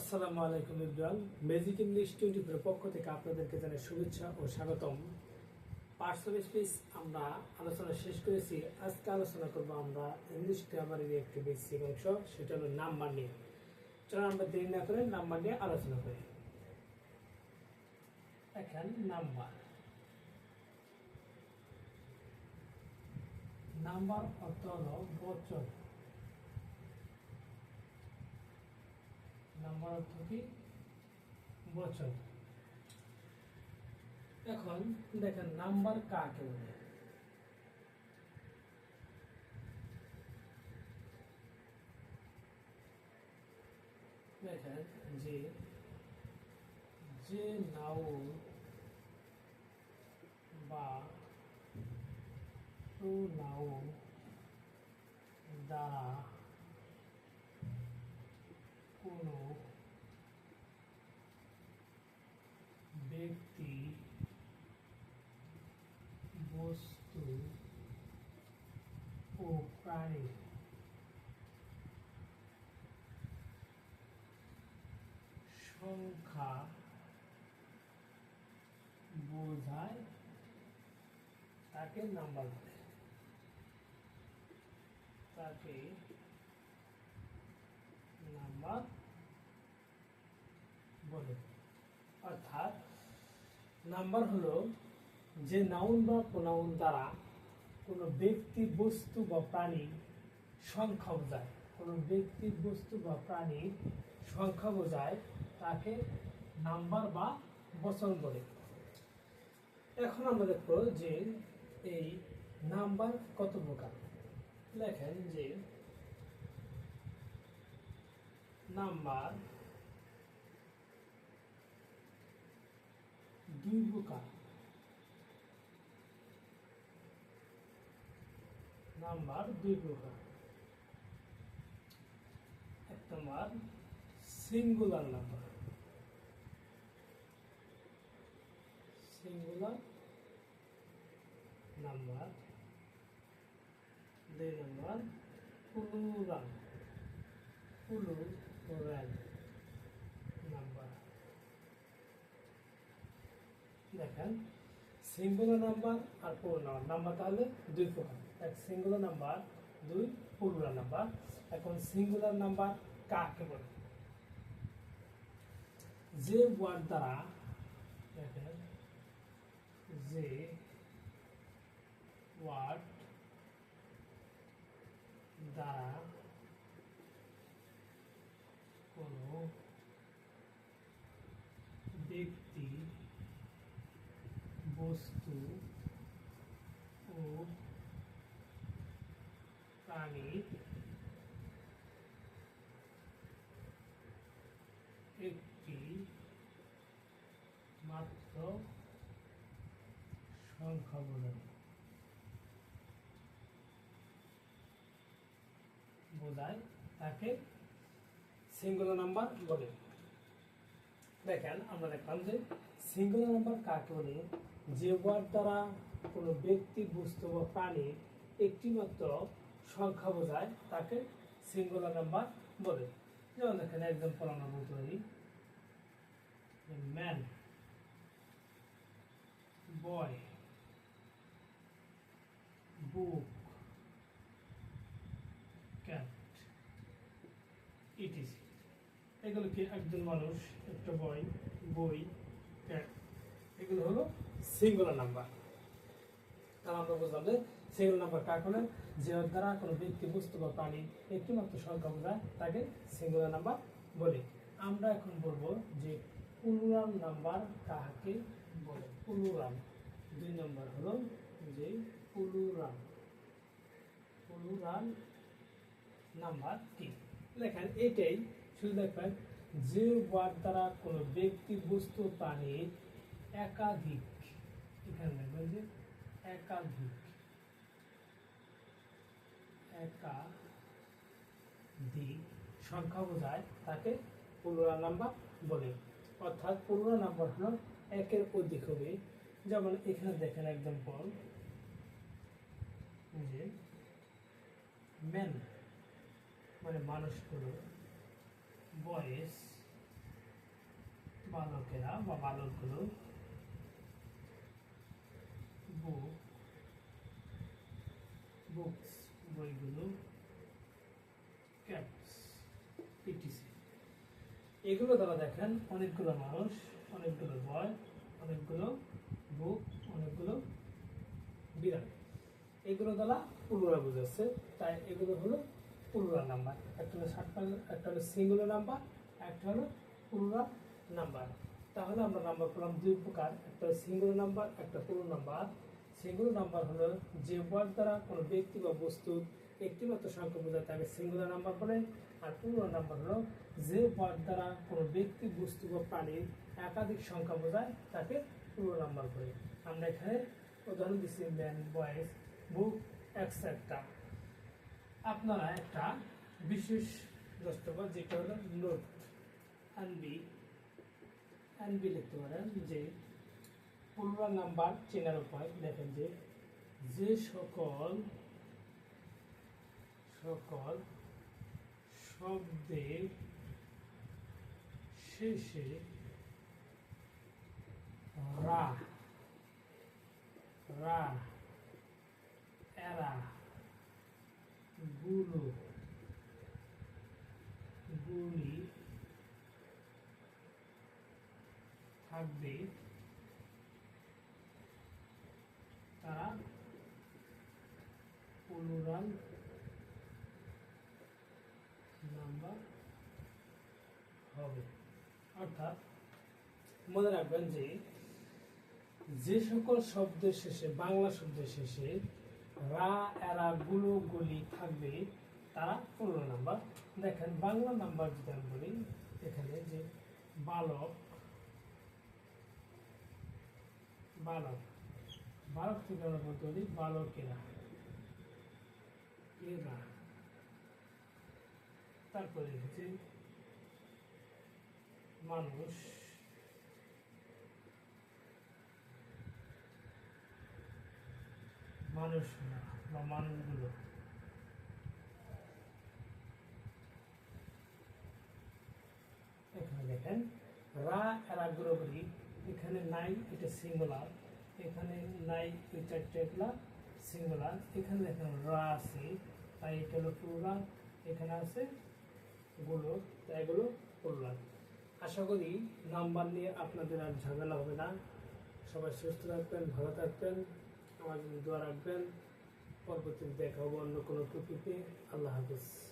আসসালামু আলাইকুম Ibran magic English twenty four পক্ষ থেকে আপনাদেরকে জানাই শুভেচ্ছা ও স্বাগতম। পার্টস অফ স্পিচ আমরা আলোচনা শেষ করেছি। আজকে আলোচনা করব আমরা ইংলিশ গ্রামারের একটি বেসিক অংশ, সেটা হলো নাম্বার নিয়ে। চলো আমরা দেরি না করে নাম্বার নিয়ে আলোচনা করি। এখন নাম্বার নাম্বার অর্থ হলো বচন। নাম্বার অর্থ কি বচন। এখন দেখেন নাম্বার কাকে বলে? দেখেন যে যে নাউন বা টু নাউন দ্বারা কোনো ব্যক্তি বস্তু ও প্রাণী সংখ্যা বোঝায় তাকে নাম্বার বলে তাকে নাম্বার বলে। অর্থাৎ নাম্বার হলো যে নাউন বা প্রোনাউন দ্বারা কোনো ব্যক্তি, বস্তু বা প্রাণী সংখ্যা বোঝায়। কোনো ব্যক্তি, বস্তু বা প্রাণীর সংখ্যা বোঝায় তাকে নাম্বার বা বচন বলে। এখন আমরা দেখব যে এই নাম্বার কত প্রকার? লেখেন যে নাম্বার দুই প্রকার। নাম্বার দুই প্রকার। এক number singular number singular number দুই নম্বর প্লুরাল প্লুরাল নাম্বার দেখেন? সিঙ্গুলার নাম্বার আর প্লুরাল নাম্বার তাহলে দুই প্রকার। এক সিঙ্গুলার নাম্বার দুই প্লুরাল নাম্বার এখন সিঙ্গুলার নাম্বার কাকে বলে? যে ওয়ার্ড দ্বারা দেখেন, যে ওয়ার্ড দ্বারা কোনো ব্যক্তি বস্তু ও প্রাণীর একটি মাত্র সংখ্যা বোঝায় বোঝায় তাকে সিঙ্গুলার নাম্বার বলে। দেখেন, আমরা দেখলাম যে সিঙ্গুলার নাম্বার কাকে বলে? যে ওয়ার্ড দ্বারা কোনো ব্যক্তি, বস্তু বা প্রাণীর একটি মাত্র সংখ্যা বোঝায়, তাকে সিঙ্গুলার নাম্বার বলে। যেমন দেখেন এক্সাম্পল আমরা বলতে পারি man boy book cat ETC এগুলো কি একজন মানুষ, একটা বই বই ক্যাট এগুলো হলো সিঙ্গুলার নাম্বার তাহলে আমরা বুঝলাম যে সিঙ্গুলার নাম্বার কাকে বলে যে দ্বারা কোনো ব্যক্তি বস্তু বা প্রাণী একটি মাত্র সংখ্যা বোঝায় তাকে সিঙ্গুলার নাম্বার বলি। আমরা এখন বলব যে প্লুরাল নাম্বার কাকে বলে? প্লুরাল দুই নম্বর হলো যে প্লুরাল প্লুরাল নাম্বার কি? লেখেন এটাই শুধু দেখবেন যে ওয়ার্ড দ্বারা কোনো ব্যক্তি, বস্তু প্রাণীর একাধিক এখানে দেখবেন যে একাধিক। একাধিক সংখ্যা বোঝায় তাকে প্লুরাল নাম্বার বলে। অর্থাৎ প্লুরাল নাম্বার হলো একের অধিক হবে। যেমন এখানে দেখেন একদম পর যে মেন মানে মানুষগুলো, বয়েস, বালকেরা বা বালকগুলো বুক বুকস বইগুলো, ক্যাপস ইটিসি এগুলো দ্বারা দেখেন, অনেকগুলো মানুষ, অনেকগুলো বয় অনেকগুলো বুক, অনেকগুলো বিড়াল। এগুলো দ্বারা পুরুরা বুঝাচ্ছে। তাই এগুলো হলো পুরুরা নাম্বার। একটা হলো ষাট একটা হলো সিঙ্গুলার নাম্বার একটা হলো পুরুরা নাম্বার। তাহলে আমরা নাম্বার পেলাম দুই প্রকার। একটা সিঙ্গুলার নাম্বার একটা পুরো নাম্বার। সিঙ্গুলার নাম্বার হলো যে ওয়ার্ড দ্বারা কোনো ব্যক্তি বা বস্তু একটিমাত্র সংখ্যা বোঝায়, তাকে সিঙ্গুলার নাম্বার বলে। আর পূর্ণ নাম্বার হলো যে ওয়ার্ড দ্বারা কোনো ব্যক্তি, বস্তু বা প্রাণীর একাধিক সংখ্যা বোঝায়, তাকে পূর্ণ নাম্বার বলে। আমরা এখানে উদাহরণ দিচ্ছি ম্যান বয়েস বুক এক্সেট্রা আপনারা একটা বিশেষ দ্রষ্টব্য যেটা হলো নোট আনবি আনবি লিখতে পারেন যে পুরো নাম্বার চেনার উপায়। দেখেন যে যে সকল সকল শব্দের শেষে রা রা, এরা, গুলো, গুলি থাকবে তারা প্লুরাল নাম্বার হবে। অর্থাৎ মনে রাখবেন যে যে সকল শব্দের শেষে, বাংলা শব্দের শেষে রা, এরা, গুলো, গুলি থাকবে, তারা পূর্ণ নাম্বার। দেখেন, বাংলা নাম্বার যদি আমি বলি, এখানে যে বালক বালক বালক আমরা বলতে পারি বালকেরা এরা। তারপরে হচ্ছে মানুষ। মানুষ না, বা মানুষগুলো। এখানে দেখেন, রা এরা গুলোগুলি এখানে নাই, এটা সিঙ্গুলার এখানে নাই এই চারটে এগুলা সিঙ্গুলার এখানে দেখেন রা আছে। তাই এটা হলো প্লুরাল এখানে আছে গুলো তাই এগুলো প্লুরাল আশা করি নাম্বার নিয়ে আপনাদের আর ঝামেলা হবে না। সবাই সুস্থ থাকবেন, ভালো থাকবেন, আমার দোয়া রাখবেন। পরবর্তীতে দেখা হব অন্য কোনো টপিকে আল্লাহ হাফিজ।